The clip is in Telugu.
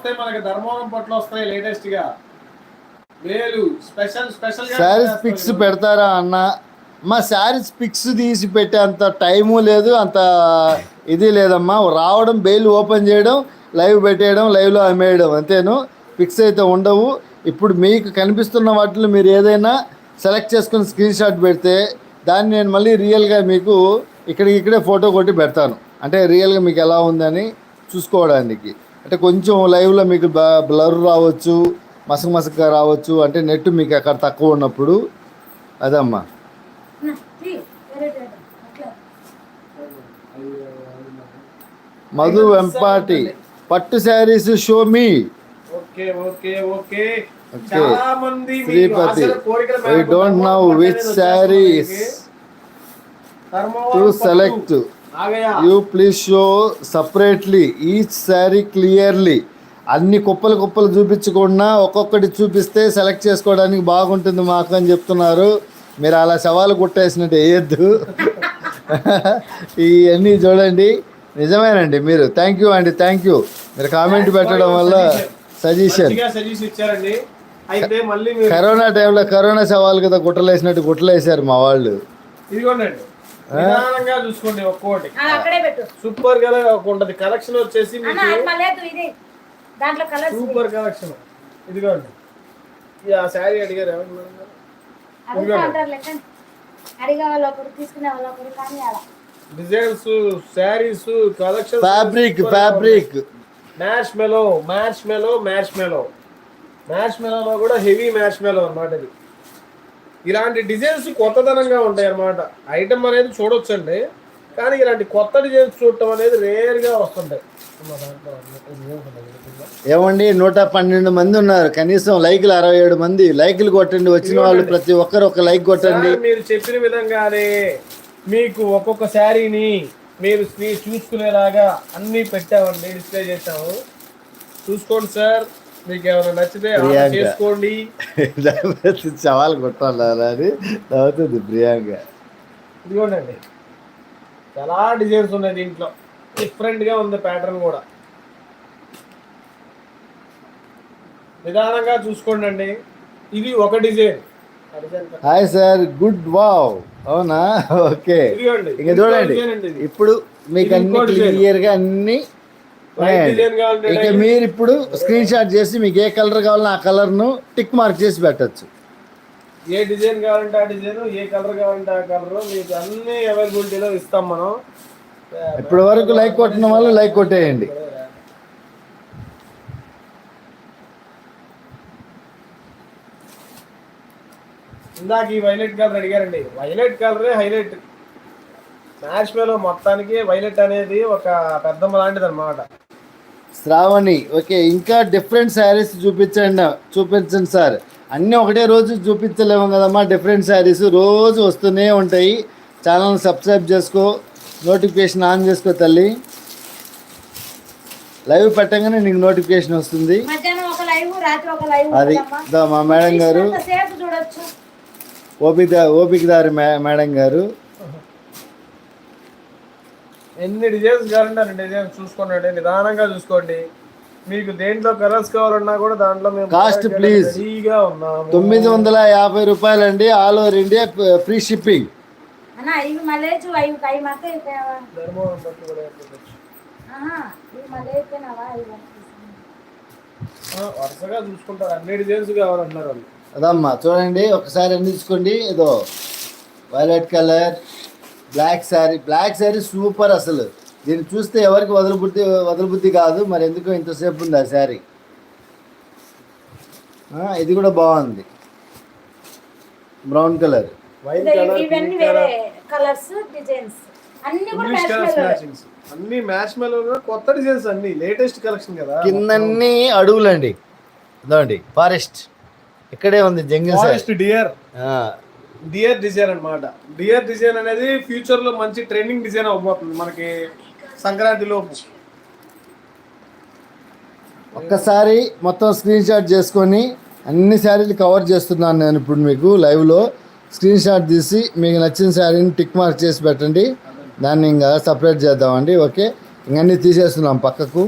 వస్తాయి మనకి ధర్మవరం పట్లు వస్తాయి లేటెస్ట్గా. వేలు స్పెషల్ స్పెషల్గా శారీస్ పిక్స్ పెడతారా అన్న? మా శారీస్ పిక్స్ తీసి పెట్టే అంత టైము లేదు అంత ఇది లేదమ్మా. రావడం బెయిల్ ఓపెన్ చేయడం లైవ్ పెట్టేయడం లైవ్లో అమ్మేయడం అంతేను? పిక్స్ అయితే ఉండవు. ఇప్పుడు మీకు కనిపిస్తున్న వాటిలో మీరు ఏదైనా సెలెక్ట్ చేసుకుని స్క్రీన్ షాట్ పెడితే దాన్ని నేను మళ్ళీ రియల్గా మీకు ఇక్కడికి ఇక్కడే ఫోటో కొట్టి పెడతాను. అంటే రియల్గా మీకు ఎలా ఉందని చూసుకోవడానికి. అంటే కొంచెం లైవ్లో మీకు బ్లర్ రావచ్చు మసక మసకగా రావచ్చు అంటే నెట్ మీకు అక్కడ తక్కువ ఉన్నప్పుడు. అదమ్మా. మధు వెంపాటి పట్టు saris show me okay okay okay. Sripathi I don't know Dharmavaram which saris to. Select. You please show separately each sari clearly అన్ని కుప్పలు కుప్పలు చూపించకుండా ఒక్కొక్కటి చూపిస్తే సెలెక్ట్ చేసుకోవడానికి బాగుంటుంది మాకు అని చెప్తున్నారు. మీరు అలా సవాలు కొట్టేసినట్టు వేయద్దు. ఇవన్నీ చూడండి. నిజమేనండి మీరు. థ్యాంక్ యూ అండి థ్యాంక్ యూ మీరు కామెంట్ పెట్టడం వల్ల సజెషన్ కరోనా టైంలో కరోనా సవాలు కదా గుట్టలేసినట్టు గుట్టలేసారు మా వాళ్ళు. ఇదిగోండి నిదానంగా చూసుకోండి ఒక్కోటి. అక్కడే పెట్టు. సూపర్గా ఉంటది కలెక్షన్ వచ్చేసి మీకు ఇది సూపర్ కలెక్షన్ ఇదిగోండి. ఈ ఆ శారీ అడిగారు designs saris collection fabric fabric mash melo mash melo mash melo mash మెలోలో కూడా హెవీ మ్యాష్ మెలో అన్నమాట ఇది. ఇలాంటి డిజైన్స్ కొత్తదనంగా ఉంటాయి అన్నమాట ఐటమ్ అనేది చూడొచ్చండి. కానీ ఇలాంటి కొత్త డిజైన్స్ చూడటం అనేది రేర్గా వస్తుంటాయి. ఏమండి నూట పన్నెండు మంది ఉన్నారు. కనీసం లైకులు అరవై ఏడు మంది. లైకులు కొట్టండి వచ్చిన వాళ్ళు ప్రతి ఒక్కరు ఒక లైక్ కొట్టండి. మీరు చెప్పిన విధంగానే మీకు ఒక్కొక్క శారీని మీరు చూసుకునేలాగా అన్ని పెట్టామండి డిస్ప్లే చేసాము చూసుకోండి సార్. మీకు ఏమైనా నచ్చితే. చేసుకోండి. సవాల్ కొట్టాలా అని నవ్వుతుంది ప్రియాంక. ఇదిగోండి చాలా డిజైన్స్ ఉన్నాయి దీంట్లో. డిఫరెంట్గా ఉంది ప్యాటర్న్ కూడా. నిదానంగా చూసుకోండి ఇది ఒక design hi sir good wow. అవునా? ఓకే. ఇక చూడండి. ఇప్పుడు మీకు అన్ని ఇంకో డిజైన్. క్లియర్గా అన్ని ఇక మీరు ఇప్పుడు స్క్రీన్ షాట్ చేసి మీకు ఏ కలర్ కావాలో ఆ కలర్ను టిక్ మార్క్ చేసి పెట్టచ్చు. ఏ డిజైన్ కావాలంటే ఆ డిజైన్ ఏ కలర్ కావాలంటే ఆ కలర్ మీకు అన్ని అవైలబిలిటీలో ఇస్తాం మనం. ఇప్పటి వరకు లైక్ కొట్టిన వాళ్ళు లైక్ కొట్టేయండి. ఇందాక ఈ వైలెట్ కలర్ అడిగారండి. వైలెట్ కలరే హైలైట్ మ్యాచ్ మేలో మొత్తానికి వైలెట్ అనేది ఒక పెద్దమ్మ లాంటిది అనమాట శ్రావణి ఓకే ఇంకా డిఫరెంట్ శారీస్ చూపించండి చూపించండి సార్. అన్నీ ఒకటే రోజు చూపించలేము కదమ్మా డిఫరెంట్ శారీస్ రోజు వస్తూనే ఉంటాయి. ఛానల్ సబ్స్క్రైబ్ చేసుకో నోటిఫికేషన్ ఆన్ చేసుకో తల్లి. లైవ్ పెట్టగానే నీకు నోటిఫికేషన్ వస్తుంది. అది మా మేడం గారు. ఓపిక ఓపికదారి మే మేడం గారు. ఎన్ని డిజైన్స్ కావాలంటే అన్ని డిజైన్స్ చూసుకోండి నిదానంగా చూసుకోండి. మీకు దేంట్లో కలర్స్ కావాలన్నా కూడా దాంట్లో మేము please. చేయడానికి రెడీగా ఉన్నాము. తొమ్మిది వందల యాభై రూపాయలండి all over India free shipping వరుసగా చూసుకుంటారు. అన్ని డిజైన్స్ కావాలంటున్నారు వాళ్ళు. అదమ్మా చూడండి ఒకసారి అన్ని తీసుకోండి ఏదో violet colour black sari black sari super అసలు. దీన్ని చూస్తే ఎవరికి వదలబుద్ధి వదలబుద్ధి కాదు మరి ఎందుకో ఇంతసేపు ఉంది ఆ శారీ ఆ, ఇది కూడా బాగుంది. బ్రౌన్ కలర్ వైట్ కలర్ ఇవన్నీ వేరే కలర్స్ డిజైన్స్ అన్ని కూడా మ్యాచింగ్స్ మ్యాచ్ కొత్త డిజైన్స్ అన్ని లేటెస్ట్ కలెక్షన్ కదా కిందన్నీ ఇదండి ఫారెస్ట్ ఇక్కడే ఉంది జంగిల్ ఫారెస్ట్ డియర్ ఆ, డియర్ డిజైన్ అనమాట డియర్ డిజైన్ అనేది ఫ్యూచర్లో మంచి ట్రెండింగ్ డిజైన్ అవ్వబోతుంది మనకి సంక్రాంతిలో. ఒక్కసారి మొత్తం స్క్రీన్ షాట్ చేసుకొని అన్ని శారీలు కవర్ చేస్తున్నాను నేను ఇప్పుడు మీకు లైవ్లో స్క్రీన్ షాట్ తీసి మీకు నచ్చిన శారీని టిక్ మార్క్ చేసి పెట్టండి. దాన్ని ఇంకా సపరేట్ చేద్దామండి ఓకే? ఇంకన్నీ తీసేస్తున్నాం పక్కకు.